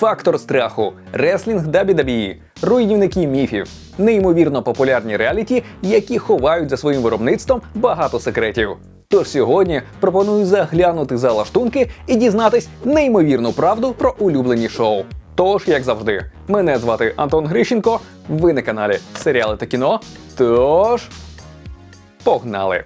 Фактор страху, реслінг WWE, руйнівники міфів, неймовірно популярні реаліті, які ховають за своїм виробництвом багато секретів. Тож сьогодні пропоную заглянути за лаштунки і дізнатись неймовірну правду про улюблені шоу. Тож, як завжди, мене звати Антон Грищенко. Ви на каналі Серіали та кіно. Тож погнали!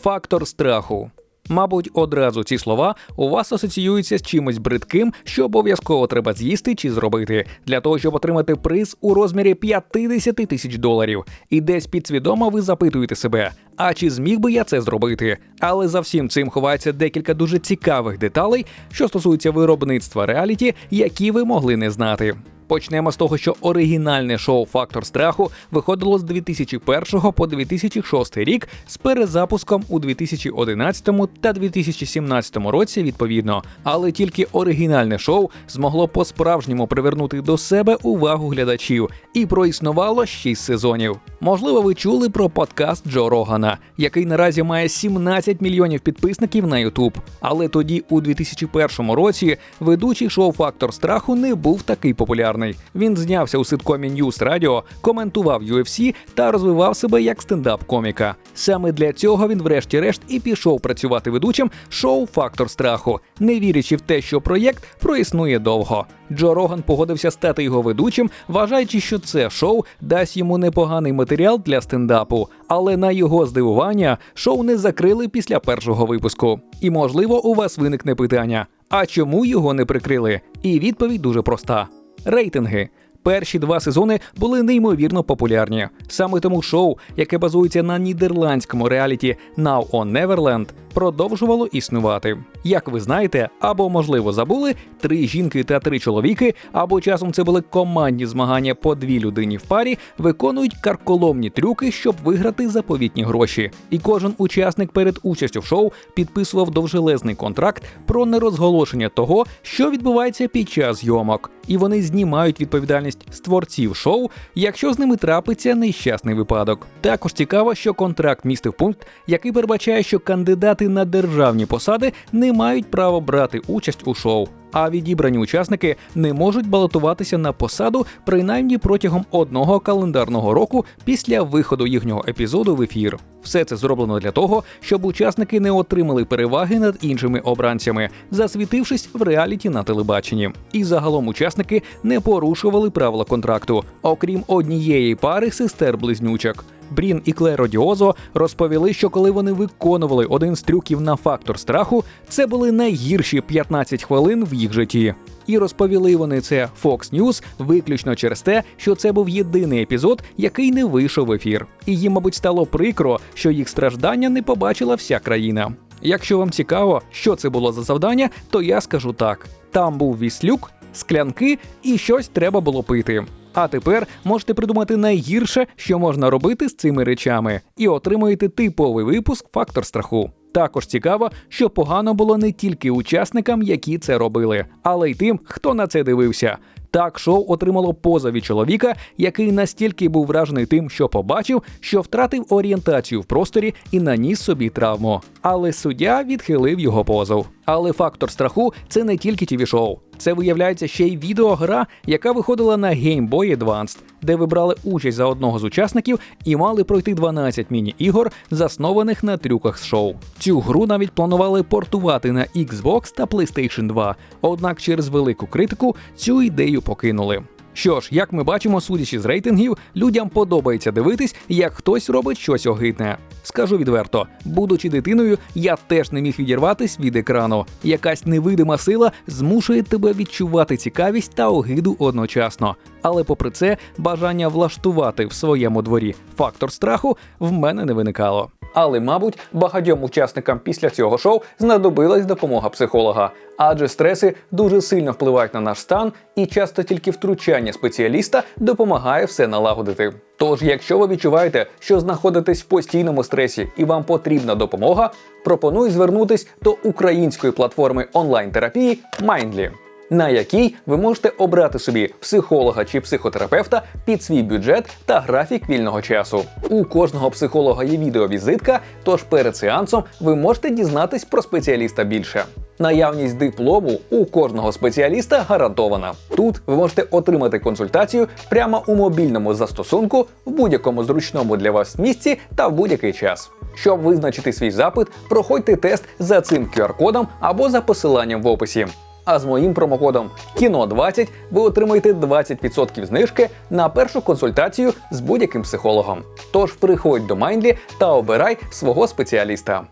Фактор страху. Мабуть, одразу ці слова у вас асоціюються з чимось бридким, що обов'язково треба з'їсти чи зробити, для того, щоб отримати приз у розмірі 50 тисяч доларів. І десь підсвідомо ви запитуєте себе, а чи зміг би я це зробити? Але за всім цим ховається декілька дуже цікавих деталей, що стосуються виробництва реаліті, які ви могли не знати. Почнемо з того, що оригінальне шоу Фактор страху виходило з 2001 по 2006 рік з перезапуском у 2011 та 2017 році відповідно. Але тільки оригінальне шоу змогло по-справжньому привернути до себе увагу глядачів і проіснувало 6 сезонів. Можливо, ви чули про подкаст Джо Рогана, який наразі має 17 мільйонів підписників на YouTube. Але тоді, у 2001 році, ведучий шоу Фактор страху не був такий популярний. Він знявся у ситкомі News Radio, коментував UFC та розвивав себе як стендап-коміка. Саме для цього він, врешті-решт, і пішов працювати ведучим шоу Фактор страху, не вірячи в те, що проєкт проіснує довго. Джо Роган погодився стати його ведучим, вважаючи, що це шоу дасть йому непоганий матеріал для стендапу. Але на його здивування шоу не закрили після першого випуску. І можливо, у вас виникне питання: а чому його не прикрили? І відповідь дуже проста. Рейтинги. Перші два сезони були неймовірно популярні. Саме тому шоу, яке базується на нідерландському реаліті Now on Neverland, продовжувало існувати. Як ви знаєте, або можливо забули, три жінки та три чоловіки, або часом це були командні змагання по дві людині в парі, виконують карколомні трюки, щоб виграти заповітні гроші. І кожен учасник перед участю в шоу підписував довжелезний контракт про нерозголошення того, що відбувається під час зйомок. І вони знімають відповідальність з творців шоу, якщо з ними трапиться нещасний випадок. Також цікаво, що контракт містив пункт, який передбачає, що кандидати на державні посади не мають права брати участь у шоу. А відібрані учасники не можуть балотуватися на посаду принаймні протягом одного календарного року після виходу їхнього епізоду в ефір. Все це зроблено для того, щоб учасники не отримали переваги над іншими обранцями, засвітившись в реаліті на телебаченні. І загалом учасники не порушували правила контракту, окрім однієї пари сестер-близнючок. Брін і Клер Одіозо розповіли, що коли вони виконували один з трюків на фактор страху, це були найгірші 15 хвилин в їх житті. І розповіли вони це Fox News виключно через те, що це був єдиний епізод, який не вийшов в ефір. І їм, мабуть, стало прикро, що їх страждання не побачила вся країна. Якщо вам цікаво, що це було за завдання, то я скажу так: там був віслюк, склянки і щось треба було пити. А тепер можете придумати найгірше, що можна робити з цими речами, і отримуєте типовий випуск фактор страху. Також цікаво, що погано було не тільки учасникам, які це робили, але й тим, хто на це дивився. Так, шоу отримало поза від чоловіка, який настільки був вражений тим, що побачив, що втратив орієнтацію в просторі і наніс собі травму. Але суддя відхилив його позов. Але фактор страху це не тільки тіві шоу. Це виявляється ще й відеогра, яка виходила на Game Boy Advance, де ви брали участь за одного з учасників і мали пройти 12 міні-ігор, заснованих на трюках з шоу. Цю гру навіть планували портувати на Xbox та PlayStation 2, однак через велику критику цю ідею покинули. Що ж, як ми бачимо, судячи з рейтингів, людям подобається дивитись, як хтось робить щось огидне. Скажу відверто, будучи дитиною, я теж не міг відірватись від екрану. Якась невидима сила змушує тебе відчувати цікавість та огиду одночасно. Але попри це, бажання влаштувати в своєму дворі фактор страху в мене не виникало. Але, мабуть, багатьом учасникам після цього шоу знадобилась допомога психолога, адже стреси дуже сильно впливають на наш стан, і часто тільки втручання спеціаліста допомагає все налагодити. Тож, якщо ви відчуваєте, що знаходитесь в постійному стресі і вам потрібна допомога, пропоную звернутись до української платформи онлайн-терапії Mindly на якій ви можете обрати собі психолога чи психотерапевта під свій бюджет та графік вільного часу. У кожного психолога є відеовізитка, тож перед сеансом ви можете дізнатись про спеціаліста більше. Наявність диплому у кожного спеціаліста гарантована. Тут ви можете отримати консультацію прямо у мобільному застосунку в будь-якому зручному для вас місці та в будь-який час. Щоб визначити свій запит, проходьте тест за цим QR-кодом або за посиланням в описі. А з моїм промокодом КІНО20 ви отримаєте 20% знижки на першу консультацію з будь-яким психологом. Тож приходь до Майндлі та обирай свого спеціаліста.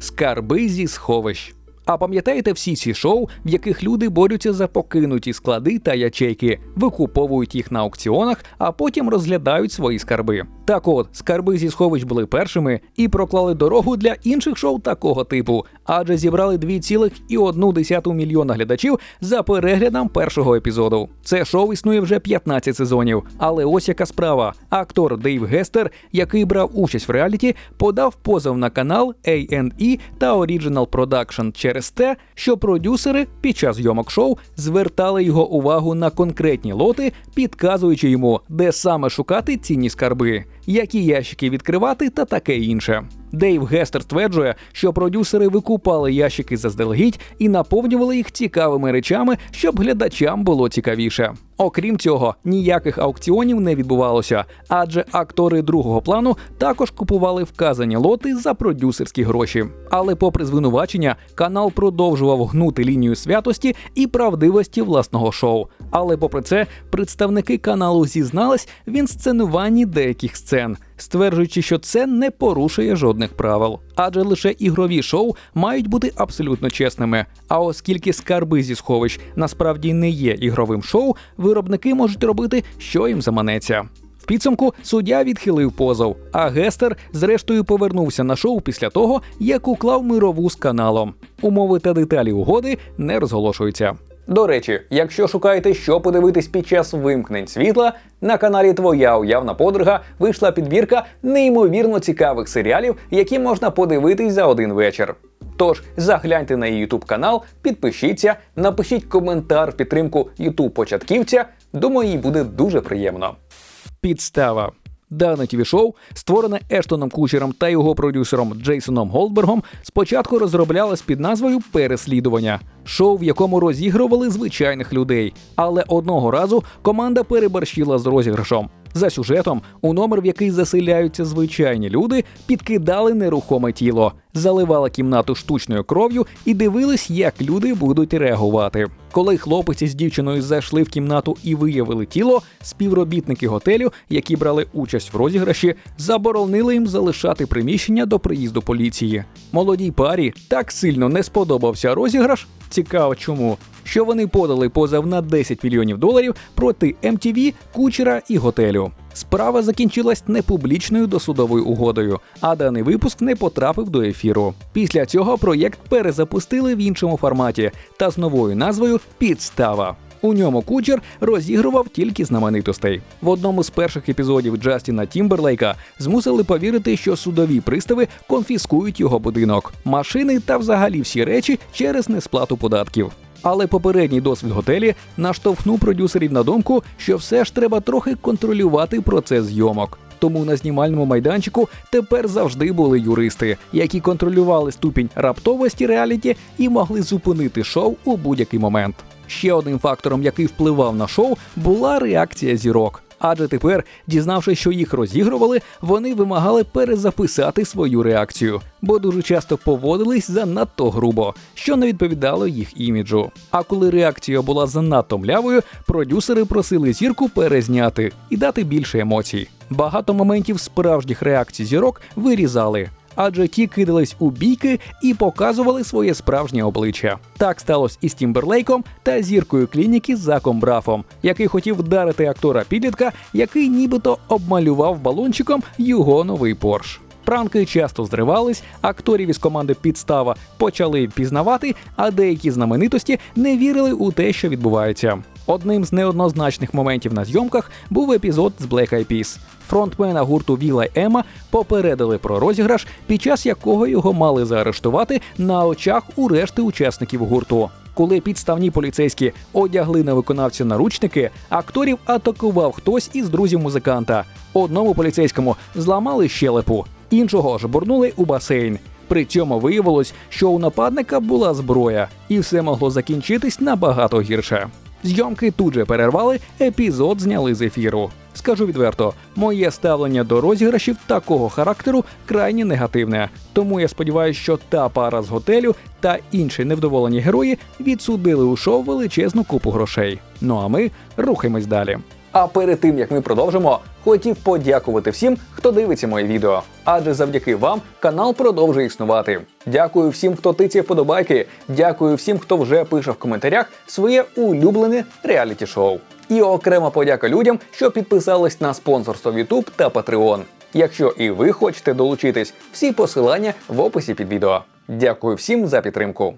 Скарби зі сховищ. А пам'ятаєте всі ці шоу, в яких люди борються за покинуті склади та ячейки, викуповують їх на аукціонах, а потім розглядають свої скарби. Так от, скарби зі сховищ були першими і проклали дорогу для інших шоу такого типу, адже зібрали 2,1 мільйона глядачів за переглядом першого епізоду. Це шоу існує вже 15 сезонів. Але ось яка справа: актор Дейв Гестер, який брав участь в реаліті, подав позов на канал A&E та Original Production через те, що продюсери під час зйомок шоу звертали його увагу на конкретні лоти, підказуючи йому, де саме шукати цінні скарби, які ящики відкривати та таке інше. Дейв Гестер стверджує, що продюсери викупали ящики заздалегідь і наповнювали їх цікавими речами, щоб глядачам було цікавіше. Окрім цього, ніяких аукціонів не відбувалося, адже актори другого плану також купували вказані лоти за продюсерські гроші. Але, попри звинувачення, канал продовжував гнути лінію святості і правдивості власного шоу. Але, попри це, представники каналу зізнались в інсценуванні деяких сцен стверджуючи, що це не порушує жодних правил, адже лише ігрові шоу мають бути абсолютно чесними. А оскільки скарби зі сховищ насправді не є ігровим шоу, виробники можуть робити, що їм заманеться. В підсумку суддя відхилив позов, а Гестер зрештою повернувся на шоу після того, як уклав мирову з каналом. Умови та деталі угоди не розголошуються. До речі, якщо шукаєте, що подивитись під час вимкнень світла, на каналі Твоя уявна подруга вийшла підбірка неймовірно цікавих серіалів, які можна подивитись за один вечір. Тож загляньте на її YouTube канал, підпишіться, напишіть коментар в підтримку YouTube початківця. Думаю, їй буде дуже приємно. Підстава. Дане тіві-шоу, створене Ештоном Кучером та його продюсером Джейсоном Голдбергом, спочатку розроблялось під назвою Переслідування, шоу, в якому розігрували звичайних людей. Але одного разу команда переборщила з розіграшом. За сюжетом, у номер, в який заселяються звичайні люди, підкидали нерухоме тіло, заливали кімнату штучною кров'ю і дивились, як люди будуть реагувати. Коли хлопець із дівчиною зайшли в кімнату і виявили тіло, співробітники готелю, які брали участь в розіграші, заборонили їм залишати приміщення до приїзду поліції. Молодій парі так сильно не сподобався розіграш. Цікаво, чому що вони подали позов на 10 мільйонів доларів проти MTV, кучера і готелю. Справа закінчилась непублічною досудовою угодою, а даний випуск не потрапив до ефіру. Після цього проєкт перезапустили в іншому форматі та з новою назвою Підстава. У ньому кучер розігрував тільки знаменитостей. В одному з перших епізодів Джастіна Тімберлейка змусили повірити, що судові пристави конфіскують його будинок, машини та взагалі всі речі через несплату податків. Але попередній досвід готелі наштовхнув продюсерів на думку, що все ж треба трохи контролювати процес зйомок. Тому на знімальному майданчику тепер завжди були юристи, які контролювали ступінь раптовості реаліті і могли зупинити шоу у будь-який момент. Ще одним фактором, який впливав на шоу, була реакція зірок. Адже тепер, дізнавшись, що їх розігрували, вони вимагали перезаписати свою реакцію, бо дуже часто поводились занадто грубо, що не відповідало їх іміджу. А коли реакція була занадто млявою, продюсери просили зірку перезняти і дати більше емоцій. Багато моментів справжніх реакцій зірок вирізали адже ті кидались у бійки і показували своє справжнє обличчя. Так сталося із Тімберлейком та зіркою клініки Заком Брафом, який хотів вдарити актора підлітка, який нібито обмалював балончиком його новий порш. Пранки часто зривались, акторів із команди підстава почали пізнавати, а деякі знаменитості не вірили у те, що відбувається. Одним з неоднозначних моментів на зйомках був епізод з Black Eyed Peas. Фронтмена гурту Віла Ема попередили про розіграш, під час якого його мали заарештувати на очах у решти учасників гурту. Коли підставні поліцейські одягли на виконавця наручники, акторів атакував хтось із друзів музиканта. Одному поліцейському зламали щелепу, іншого ж бурнули у басейн. При цьому виявилось, що у нападника була зброя, і все могло закінчитись набагато гірше. Зйомки тут же перервали, епізод зняли з ефіру. Скажу відверто, моє ставлення до розіграшів такого характеру крайні негативне. Тому я сподіваюся, що та пара з готелю та інші невдоволені герої відсудили у шоу величезну купу грошей. Ну а ми рухаємось далі. А перед тим як ми продовжимо, хотів подякувати всім, хто дивиться моє відео. Адже завдяки вам канал продовжує існувати. Дякую всім, хто тицяє вподобайки. Дякую всім, хто вже пише в коментарях своє улюблене реаліті шоу. І окрема подяка людям, що підписались на спонсорство YouTube та Patreon. Якщо і ви хочете долучитись, всі посилання в описі під відео. Дякую всім за підтримку.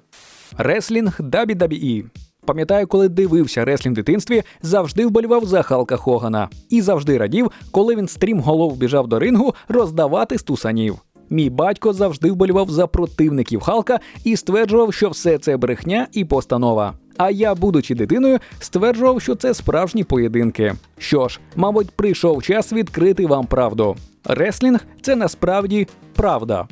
Реслінг WWE. Пам'ятаю, коли дивився реслінг в дитинстві, завжди вболівав за Халка Хогана і завжди радів, коли він стрім голов біжав до рингу роздавати стусанів. Мій батько завжди вболівав за противників Халка і стверджував, що все це брехня і постанова. А я, будучи дитиною, стверджував, що це справжні поєдинки. Що ж, мабуть, прийшов час відкрити вам правду. Реслінг це насправді правда.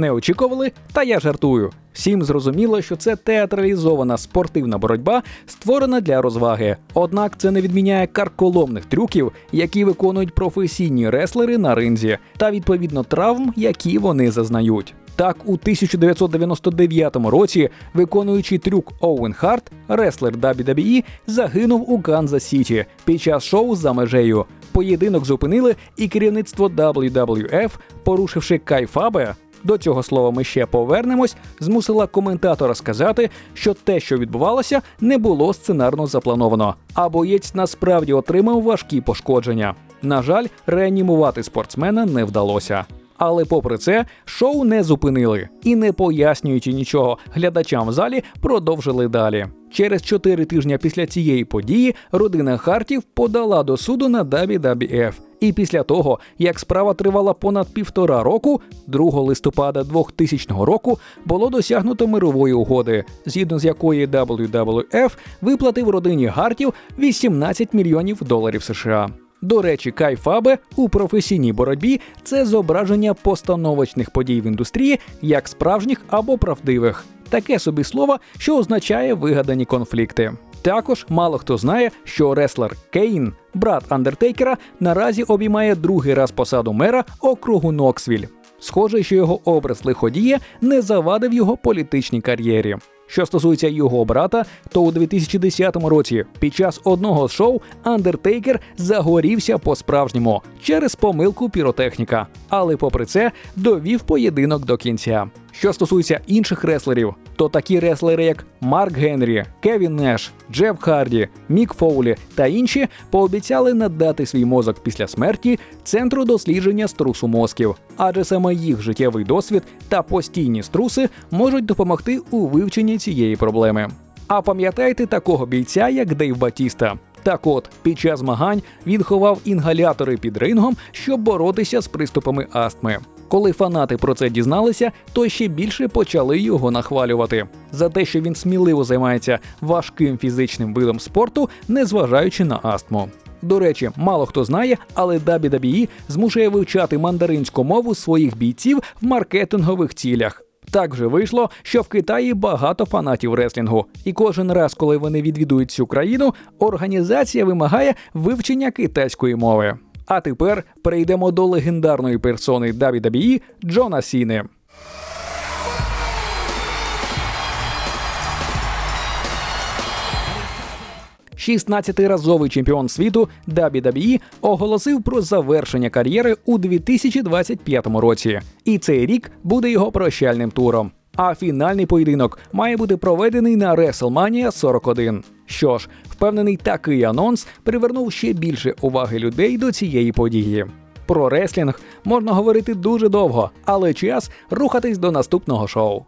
Не очікували, та я жартую. Всім зрозуміло, що це театралізована спортивна боротьба, створена для розваги. Однак це не відміняє карколомних трюків, які виконують професійні реслери на ринзі, та відповідно травм, які вони зазнають. Так, у 1999 році, виконуючи трюк Оуен Харт, реслер WWE, загинув у Канзас Сіті під час шоу за межею. Поєдинок зупинили, і керівництво WWF, порушивши кайфабе, до цього слова ми ще повернемось, змусила коментатора сказати, що те, що відбувалося, не було сценарно заплановано, а боєць насправді отримав важкі пошкодження. На жаль, реанімувати спортсмена не вдалося. Але попри це, шоу не зупинили і, не пояснюючи нічого глядачам в залі, продовжили далі. Через чотири тижні після цієї події родина Хартів подала до суду на WWF. І після того, як справа тривала понад півтора року, 2 листопада 2000 року було досягнуто мирової угоди, згідно з якої WWF виплатив родині Гартів 18 мільйонів доларів США. До речі, кайфабе у професійній боротьбі це зображення постановочних подій в індустрії як справжніх або правдивих. Таке собі слово, що означає вигадані конфлікти. Також мало хто знає, що реслер Кейн, брат Андертейкера, наразі обіймає другий раз посаду мера округу Ноксвіль. Схоже, що його образ лиходія не завадив його політичній кар'єрі. Що стосується його брата, то у 2010 році під час одного з шоу Андертейкер загорівся по-справжньому через помилку піротехніка, але попри це довів поєдинок до кінця. Що стосується інших реслерів, то такі реслери, як Марк Генрі, Кевін Неш, Джеф Харді, Мік Фоулі та інші пообіцяли надати свій мозок після смерті центру дослідження струсу мозків, адже саме їх життєвий досвід та постійні струси можуть допомогти у вивченні цієї проблеми. А пам'ятайте такого бійця, як Дейв Батіста. Так от, під час змагань він ховав інгалятори під рингом, щоб боротися з приступами астми. Коли фанати про це дізналися, то ще більше почали його нахвалювати за те, що він сміливо займається важким фізичним видом спорту, незважаючи на астму. До речі, мало хто знає, але WWE змушує вивчати мандаринську мову своїх бійців в маркетингових цілях. Так вже вийшло, що в Китаї багато фанатів реслінгу, і кожен раз, коли вони відвідують цю країну, організація вимагає вивчення китайської мови. А тепер перейдемо до легендарної персони WWE Джона Сіни. 16-разовий чемпіон світу WWE оголосив про завершення кар'єри у 2025 році, і цей рік буде його прощальним туром. А фінальний поєдинок має бути проведений на WrestleMania 41. Що ж, впевнений, такий анонс привернув ще більше уваги людей до цієї події. Про реслінг можна говорити дуже довго, але час рухатись до наступного шоу.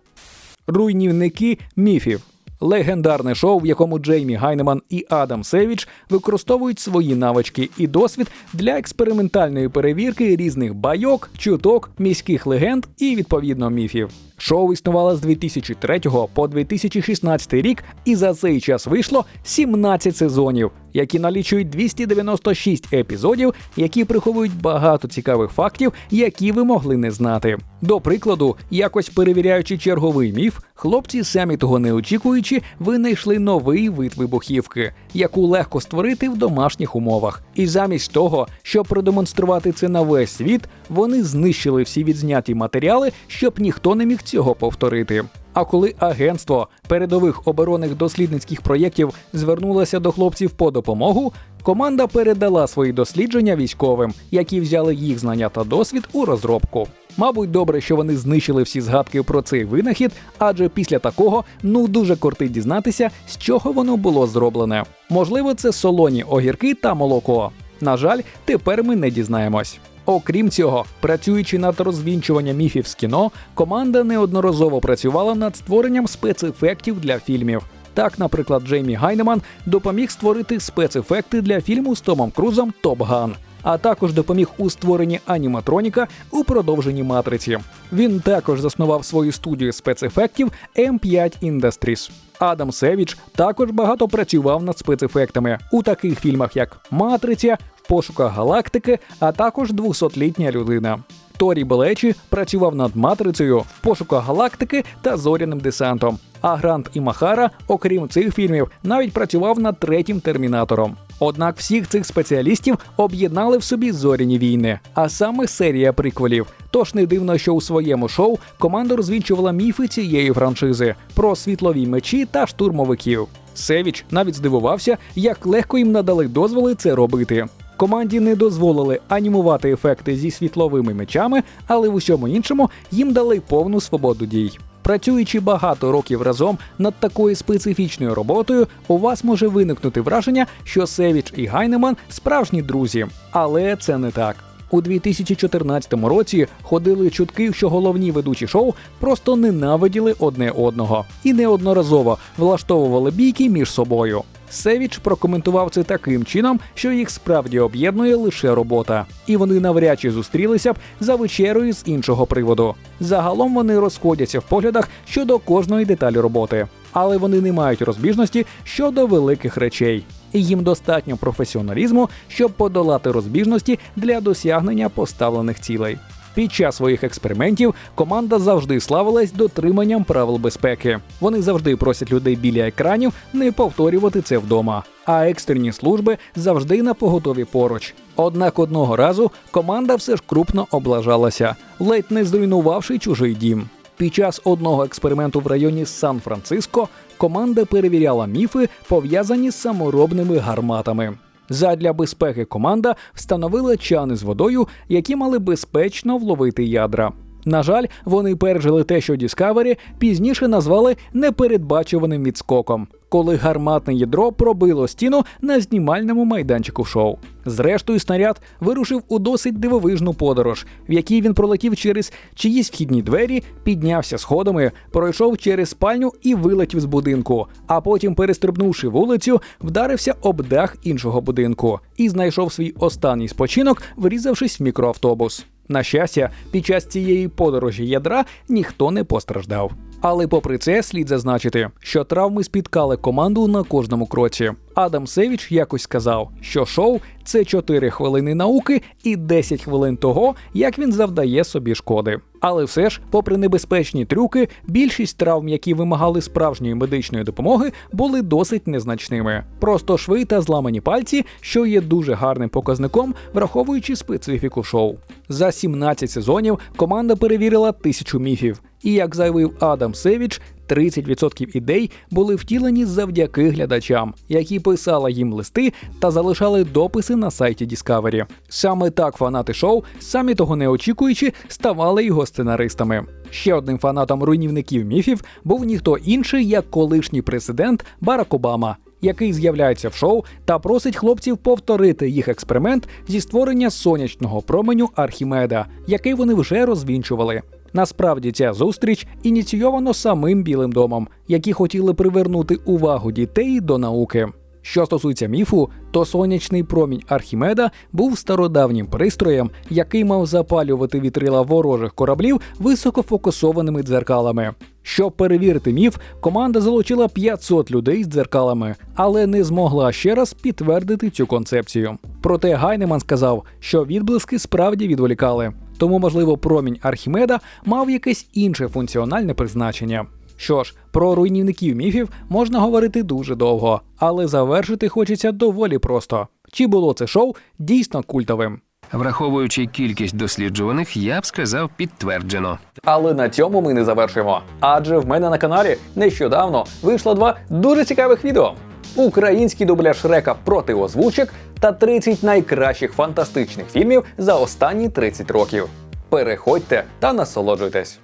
Руйнівники міфів. Легендарне шоу, в якому Джеймі Гайнеман і Адам Севіч використовують свої навички і досвід для експериментальної перевірки різних байок, чуток, міських легенд і відповідно міфів. Шоу існувало з 2003 по 2016 рік, і за цей час вийшло 17 сезонів, які налічують 296 епізодів, які приховують багато цікавих фактів, які ви могли не знати. До прикладу, якось перевіряючи черговий міф, хлопці, самі того не очікуючи, винайшли новий вид вибухівки, яку легко створити в домашніх умовах. І замість того, щоб продемонструвати це на весь світ, вони знищили всі відзняті матеріали, щоб ніхто не міг цього повторити. А коли агентство передових оборонних дослідницьких проєктів звернулося до хлопців по допомогу, команда передала свої дослідження військовим, які взяли їх знання та досвід у розробку. Мабуть, добре, що вони знищили всі згадки про цей винахід, адже після такого ну дуже кортить дізнатися, з чого воно було зроблене. Можливо, це солоні огірки та молоко. На жаль, тепер ми не дізнаємось. Окрім цього, працюючи над розвінчуванням міфів з кіно, команда неодноразово працювала над створенням спецефектів для фільмів. Так, наприклад, Джеймі Гайнеман допоміг створити спецефекти для фільму з Томом Крузом Топ Ган. А також допоміг у створенні аніматроніка у продовженні матриці. Він також заснував свою студію спецефектів M5 Industries. Адам Севіч також багато працював над спецефектами у таких фільмах, як Матриця, пошуках галактики, а також 200-літня людина. Торі Белечі працював над матрицею в пошуках галактики та зоряним десантом. А Грант і Махара, окрім цих фільмів, навіть працював над третім термінатором. Однак всіх цих спеціалістів об'єднали в собі зоряні війни, а саме серія приквелів. Тож не дивно, що у своєму шоу команда розвінчувала міфи цієї франшизи про світлові мечі та штурмовиків. Севіч навіть здивувався, як легко їм надали дозволи це робити. Команді не дозволили анімувати ефекти зі світловими мечами, але в усьому іншому їм дали повну свободу дій. Працюючи багато років разом над такою специфічною роботою, у вас може виникнути враження, що Севіч і Гайнеман справжні друзі, але це не так. У 2014 році ходили чутки, що головні ведучі шоу просто ненавиділи одне одного і неодноразово влаштовували бійки між собою. Севіч прокоментував це таким чином, що їх справді об'єднує лише робота, і вони навряд чи зустрілися б за вечерою з іншого приводу. Загалом вони розходяться в поглядах щодо кожної деталі роботи, але вони не мають розбіжності щодо великих речей. І їм достатньо професіоналізму, щоб подолати розбіжності для досягнення поставлених цілей. Під час своїх експериментів команда завжди славилась дотриманням правил безпеки. Вони завжди просять людей біля екранів не повторювати це вдома. А екстрені служби завжди на поготові поруч. Однак одного разу команда все ж крупно облажалася, ледь не зруйнувавши чужий дім. Під час одного експерименту в районі Сан-Франциско команда перевіряла міфи, пов'язані з саморобними гарматами. Задля безпеки команда встановила чани з водою, які мали безпечно вловити ядра. На жаль, вони пережили те, що Discovery пізніше назвали непередбачуваним відскоком, коли гарматне ядро пробило стіну на знімальному майданчику шоу. Зрештою, снаряд вирушив у досить дивовижну подорож, в якій він пролетів через чиїсь вхідні двері, піднявся сходами, пройшов через спальню і вилетів з будинку. А потім, перестрибнувши вулицю, вдарився об дах іншого будинку і знайшов свій останній спочинок, врізавшись в мікроавтобус. На щастя, під час цієї подорожі ядра ніхто не постраждав. Але попри це, слід зазначити, що травми спіткали команду на кожному кроці. Адам Севіч якось сказав, що шоу це 4 хвилини науки і 10 хвилин того, як він завдає собі шкоди. Але все ж, попри небезпечні трюки, більшість травм, які вимагали справжньої медичної допомоги, були досить незначними. Просто шви та зламані пальці, що є дуже гарним показником, враховуючи специфіку шоу. За 17 сезонів команда перевірила тисячу міфів. І як заявив Адам Севіч, 30% ідей були втілені завдяки глядачам, які писали їм листи та залишали дописи на сайті Discovery. Саме так фанати шоу, самі того не очікуючи, ставали його сценаристами. Ще одним фанатом руйнівників міфів був ніхто інший, як колишній президент Барак Обама. Який з'являється в шоу та просить хлопців повторити їх експеримент зі створення сонячного променю Архімеда, який вони вже розвінчували. Насправді ця зустріч ініційовано самим Білим домом, які хотіли привернути увагу дітей до науки. Що стосується міфу, то сонячний промінь Архімеда був стародавнім пристроєм, який мав запалювати вітрила ворожих кораблів високофокусованими дзеркалами. Щоб перевірити міф, команда залучила 500 людей з дзеркалами, але не змогла ще раз підтвердити цю концепцію. Проте Гайнеман сказав, що відблиски справді відволікали, тому, можливо, промінь Архімеда мав якесь інше функціональне призначення. Що ж, про руйнівників міфів можна говорити дуже довго, але завершити хочеться доволі просто. Чи було це шоу дійсно культовим? Враховуючи кількість досліджуваних, я б сказав підтверджено. Але на цьому ми не завершуємо. Адже в мене на каналі нещодавно вийшло два дуже цікавих відео: український дубляж Река проти озвучок та 30 найкращих фантастичних фільмів за останні 30 років. Переходьте та насолоджуйтесь.